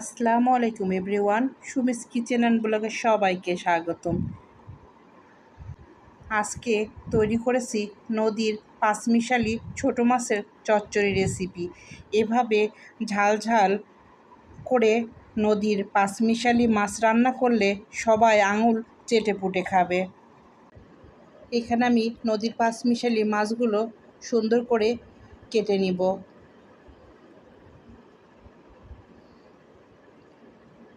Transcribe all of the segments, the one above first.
আসসালামু আলাইকুম, everyone. Sumi's kitchen and ব্লগে সবাইকে স্বাগতম। আজকে তৈরি করেছি নদীর পাঁচমিশালি ছোটো মাছের চচ্চড়ি রেসিপি। এভাবে ঝাল ঝাল করে নদীর পাঁচমিশালি মাছ রান্না করলে সবাই আঙুল চেটে পুটে খাবে। এখানে আমি নদীর পাঁচমিশালি মাছগুলো সুন্দর করে কেটে নিব।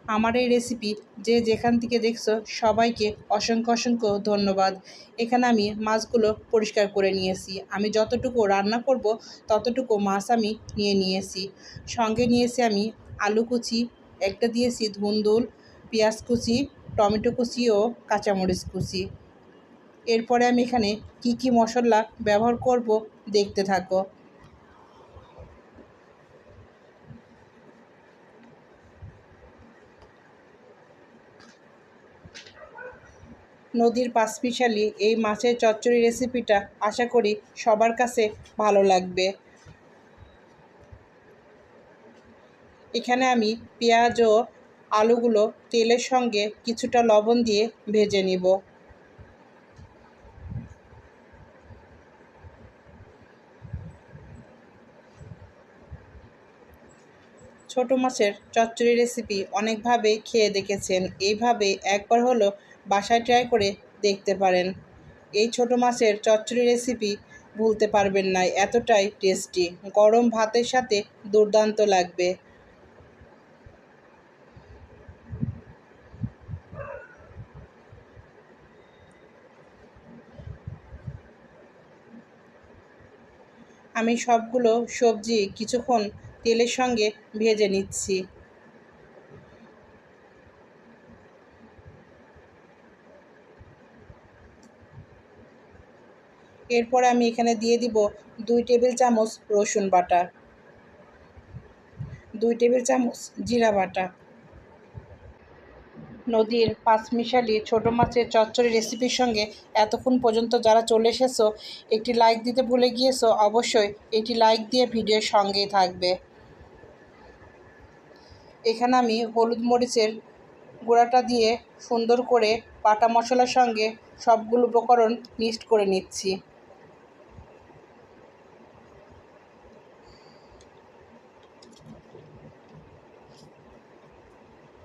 আমার এই রেসিপি যে যেখান থেকে দেখছ, সবাইকে অসংখ্য অসংখ্য ধন্যবাদ। এখানে আমি মাছগুলো পরিষ্কার করে নিয়েছি। আমি যতটুকু রান্না করব, ততটুকু মাছ আমি নিয়ে নিয়েছি। সঙ্গে নিয়েছি আমি আলু কুচি, একটা দিয়েছি ধুন্দুল পেঁয়াজ কুচি, টমেটো কুচি ও কাঁচামরিচ কুচি। এরপরে আমি এখানে কি কি মশলা ব্যবহার করব, দেখতে থাকো। নদীর পাঁচপিশালি এই মাছের চচ্চড়ি রেসিপিটা আশা করি সবার কাছে ভালো লাগবে। এখানে আমি পেঁয়াজ ও আলুগুলো তেলের সঙ্গে কিছুটা লবণ দিয়ে ভেজে নিব। ছোট মাছের চচ্চড়ি রেসিপি অনেকভাবে খেয়ে দেখেছেন। এইভাবে একবার হলো বাসায় ট্রাই করে দেখতে পারেন। এই ছোট মাছের চচ্চড়ি রেসিপি ভুলতে পারবেন না, এতটাই টেস্টি গরম ভাতের সাথে দুর্দান্ত লাগবে। আমি সবগুলো সবজি কিছুক্ষণ তেলের সঙ্গে ভেজে নিচ্ছি। এরপরে আমি এখানে দিয়ে দিব দুই টেবিল চামচ রসুন বাটা, দুই টেবিল চামচ জিরা বাটা। নদীর পাঁচমিশালি ছোটো মাছের চচ্চড়ি রেসিপির সঙ্গে এতক্ষণ পর্যন্ত যারা চলে এসেছ, একটি লাইক দিতে ভুলে গিয়েছো, অবশ্যই একটি লাইক দিয়ে ভিডিওর সঙ্গেই থাকবে। এখানে আমি হলুদ মরিচের গুঁড়াটা দিয়ে সুন্দর করে বাটা মশলার সঙ্গে সবগুলো উপকরণ মিক্সড করে নিচ্ছি।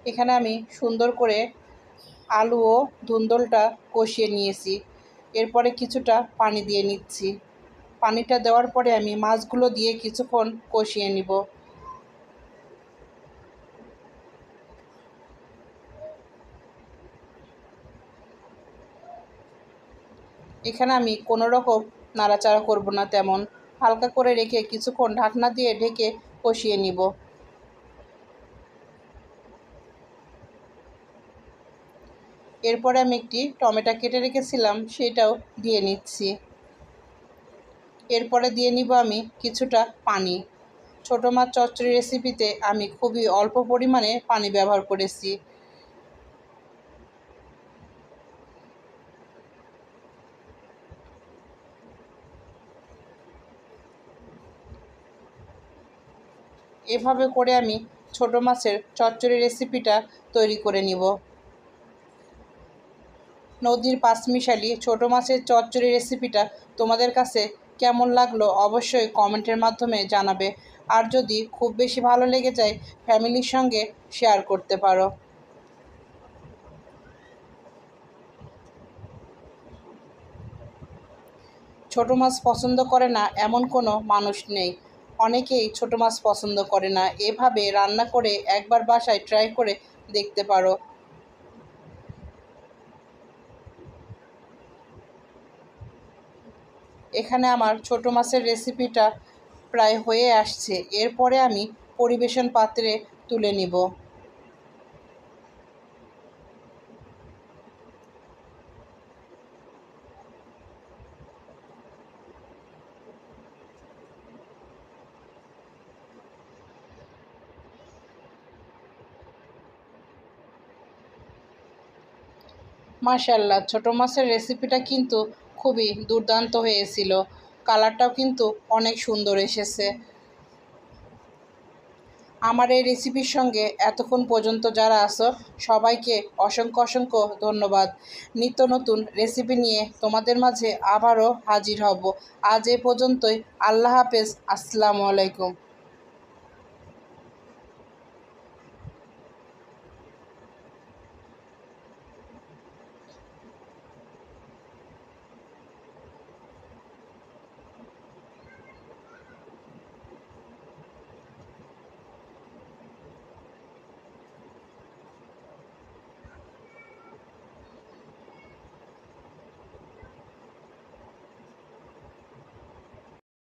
এখানে আমি সুন্দর করে আলু ও ধুন্দলটা কষিয়ে নিয়েছি। এরপরে কিছুটা পানি দিয়ে নিচ্ছি। পানিটা দেওয়ার পরে আমি মাছগুলো দিয়ে কিছুক্ষণ কষিয়ে নিব। এখানে আমি কোনো রকম নাড়াচাড়া করব না, তেমন হালকা করে রেখে কিছুক্ষণ ঢাকনা দিয়ে ঢেকে কষিয়ে নিব। এরপরে আমি একটি টমেটো কেটে রেখেছিলাম, সেটাও দিয়ে নিচ্ছি। এরপরে দিয়ে নিব আমি কিছুটা পানি। ছোটো মাছ চচ্চড়ি রেসিপিতে আমি খুবই অল্প পরিমাণে পানি ব্যবহার করেছি। এভাবে করে আমি ছোটো মাছের চচ্চড়ি রেসিপিটা তৈরি করে নিব। নদীর পাঁচমিশালি ছোটো মাছের চচ্চড়ি রেসিপিটা তোমাদের কাছে কেমন লাগল অবশ্যই কমেন্টের মাধ্যমে জানাবে। আর যদি খুব বেশি ভালো লেগে যায়, ফ্যামিলির সঙ্গে শেয়ার করতে পারো। ছোট মাছ পছন্দ করে না এমন কোনো মানুষ নেই। অনেকেই ছোট মাছ পছন্দ করে না। এভাবে রান্না করে একবার বাসায় ট্রাই করে দেখতে পারো। এখানে আমার ছোট মাছের রেসিপিটা প্রায় হয়ে আসছে। এরপরে আমি পরিবেশন পাত্রে তুলে নিব। মাশাল্লাহ ছোট মাছের রেসিপিটা কিন্তু খুবই দুর্দান্ত হয়েছিল। কালারটাও কিন্তু অনেক সুন্দর এসেছে। আমার এই রেসিপির সঙ্গে এতক্ষণ পর্যন্ত যারা আসো সবাইকে অসংখ্য অসংখ্য ধন্যবাদ। নিত্য নতুন রেসিপি নিয়ে তোমাদের মাঝে আবারও হাজির হব। আজ এ পর্যন্তই। আল্লাহ হাফেজ। আসসালামু আলাইকুম।